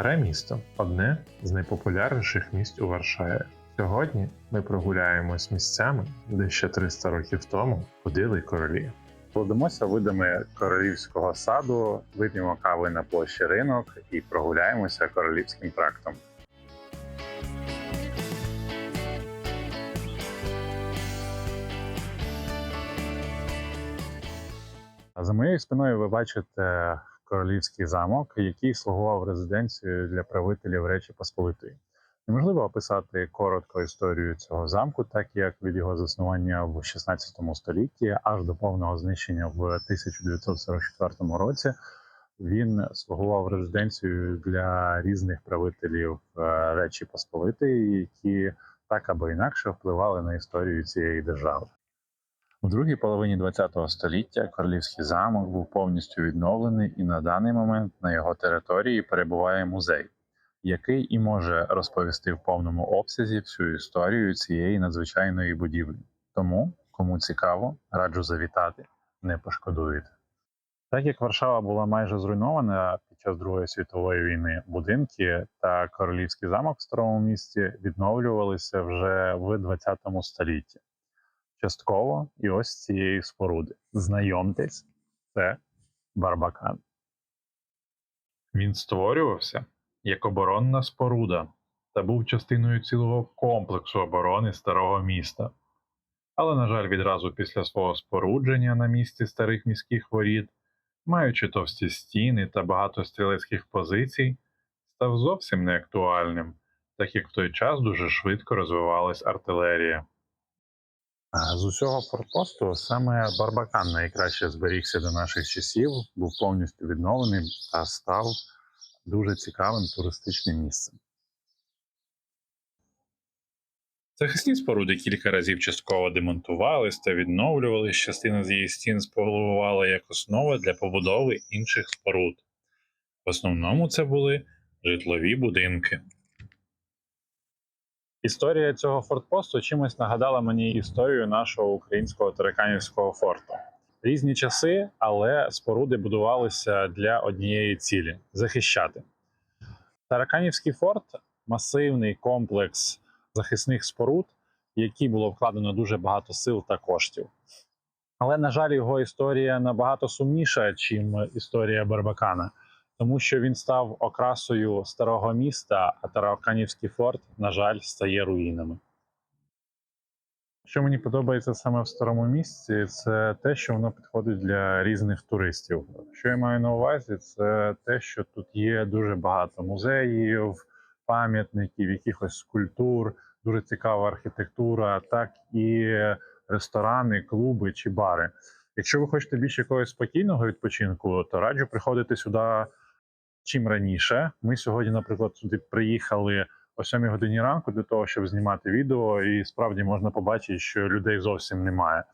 Старе місто одне з найпопулярніших місць у Варшаві. Сьогодні ми прогуляємось місцями, де ще 300 років тому ходили королі. Пройдемося видами королівського саду, вип'ємо кави на площі ринок і прогуляємося королівським трактом. За моєю спиною ви бачите королівський замок, який слугував резиденцією для правителів Речі Посполитої. Неможливо описати коротко історію цього замку, так як від його заснування в 16 столітті аж до повного знищення в 1944 році він слугував резиденцією для різних правителів е, Речі Посполитої, які так або інакше впливали на історію цієї держави. У другій половині ХХ століття королівський замок був повністю відновлений, і на даний момент на його території перебуває музей, який і може розповісти в повному обсязі всю історію цієї надзвичайної будівлі. Тому, кому цікаво, раджу завітати, не пошкодуєте. Так як Варшава була майже зруйнована під час Другої світової війни, будинки та королівський замок в старому місті відновлювалися вже в 20 столітті частково і ось цієї споруди. Знайомтесь, це Барбакан. Він створювався як оборонна споруда та був частиною цілого комплексу оборони старого міста. Але, на жаль, відразу після свого спорудження на місці старих міських воріт, маючи товсті стіни та багато стрілецьких позицій, став зовсім неактуальним, так як в той час дуже швидко розвивалась артилерія. З усього форпосту саме Барбакан найкраще зберігся до наших часів, був повністю відновлений та став дуже цікавим туристичним місцем. Захисні споруди кілька разів частково демонтувались та відновлювались, частина з її стін спливувала як основа для побудови інших споруд. В основному це були житлові будинки. Історія цього фортпосту чимось нагадала мені історію нашого українського Тараканівського форту. Різні часи, але споруди будувалися для однієї цілі захищати. Тараканівський форт масивний комплекс захисних споруд, в який було вкладено дуже багато сил та коштів. Але, на жаль, його історія набагато сумніша, ніж історія Барбакана, тому що він став окрасою старого міста, а Тараканівський форт, на жаль, стає руїнами. Що мені подобається саме в старому місці, це те, що воно підходить для різних туристів. Що я маю на увазі, це те, що тут є дуже багато музеїв, пам'ятників, якихось скульптур, дуже цікава архітектура, так і ресторани, клуби чи бари. Якщо ви хочете більш якогось спокійного відпочинку, то раджу приходити сюди чим раніше. Ми сьогодні, наприклад, сюди приїхали о 7 годині ранку для того, щоб знімати відео, і справді можна побачити, що людей зовсім немає.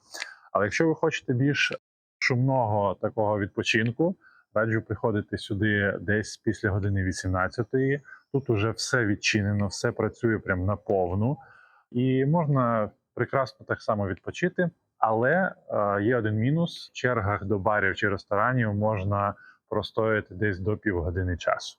Але якщо ви хочете більш шумного такого відпочинку, раджу приходити сюди десь після години 18-ї. Тут уже все відчинено, все працює прямо на повну, і можна прекрасно так само відпочити. Але е, є один мінус: в чергах до барів чи ресторанів можна простояти десь до півгодини часу.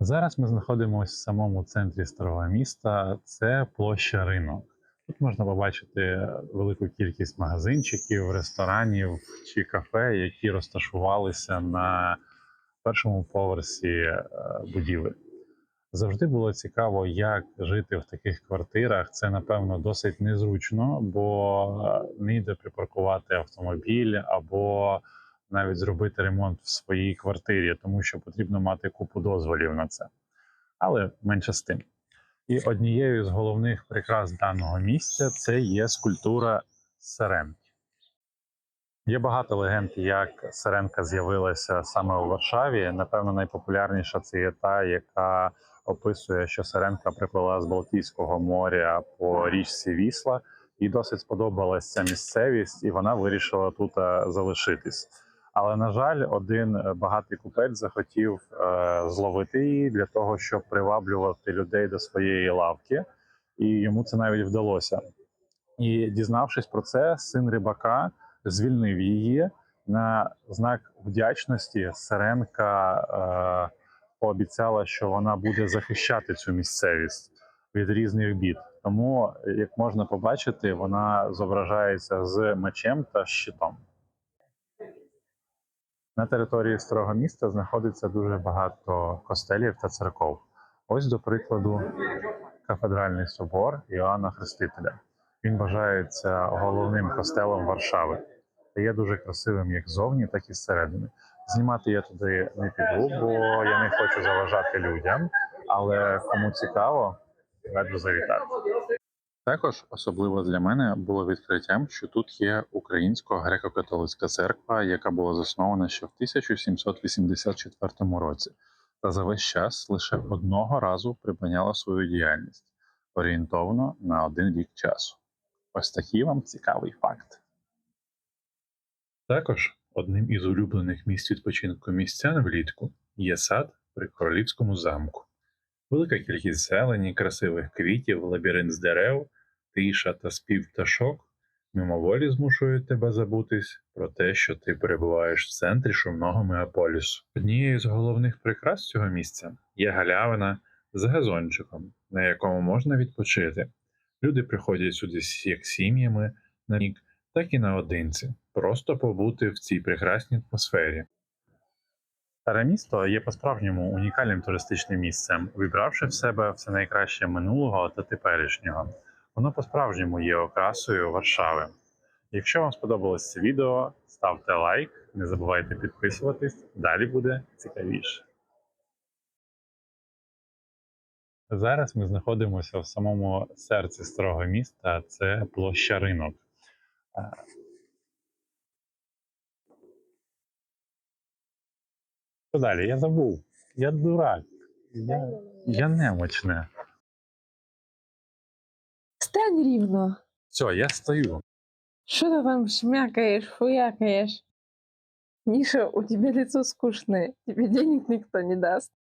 Зараз ми знаходимося в самому центрі старого міста. Це площа ринок. Тут можна побачити велику кількість магазинчиків, ресторанів чи кафе, які розташувалися на першому поверсі е, будівель. Завжди було цікаво, як жити в таких квартирах. Це, напевно, досить незручно, бо е, не йде припаркувати автомобіль або навіть зробити ремонт в своїй квартирі, тому що потрібно мати купу дозволів на це. Але менше з тим. І однією з головних прикрас даного місця це є скульптура Сиренки. Є багато легенд, як Сиренка з'явилася саме у Варшаві. Напевно, найпопулярніша це є та, яка описує, що Сиренка приплила з Балтійського моря по річці Вісла. Їй досить сподобалася ця місцевість, і вона вирішила тут залишитись. Але на жаль, один е, багатий купець захотів е, зловити її для того, щоб приваблювати людей до своєї лавки, і йому це навіть вдалося. І дізнавшись про це, син рибака звільнив її на знак вдячності. Сиренка е, пообіцяла, що вона буде захищати цю місцевість від різних бід. Тому, як можна побачити, вона зображається з мечем та щитом. На території старого міста знаходиться дуже багато костелів та церков. Ось, до прикладу, кафедральний собор Іоанна Хрестителя. Він вважається головним костелом Варшави є дуже красивим як ззовні, так і зсередини. Знімати я туди не піду, бо я не хочу заважати людям. Але кому цікаво, раджу завітати. Також особливо для мене було відкриттям, що тут є українсько греко-католицька церква, яка була заснована ще в 1784 році, та за весь час лише одного разу припиняла свою діяльність орієнтовно на один рік часу. Ось такий вам цікавий факт. Також одним із улюблених місць відпочинку містян влітку є сад при королівському замку. Велика кількість зелені, красивих квітів, лабіринт з дерев, тиша та спів пташок мимоволі змушують тебе забутись про те, що ти перебуваєш в центрі шумного мегаполісу. Однією з головних прикрас цього місця є галявина з газончиком, на якому можна відпочити. Люди приходять сюди як сім'ями на рік, так і наодинці, просто побути в цій прекрасній атмосфері. Старе місто є по-справжньому унікальним туристичним місцем, вибравши в себе все найкраще минулого та теперішнього. Воно по-справжньому є окрасою Варшави. Якщо вам сподобалось це відео, ставте лайк, не забувайте підписуватись, далі буде цікавіше. Зараз ми знаходимося в самому серці старого міста, це площа ринок. Е, Що далі? Я забув. Я дурак. Я, я немочне. Стань рівно. Все, я стою. Что ты там шмякаешь, фуякаешь? Миша, у тебя лицо скучное. Тебе денег никто не даст.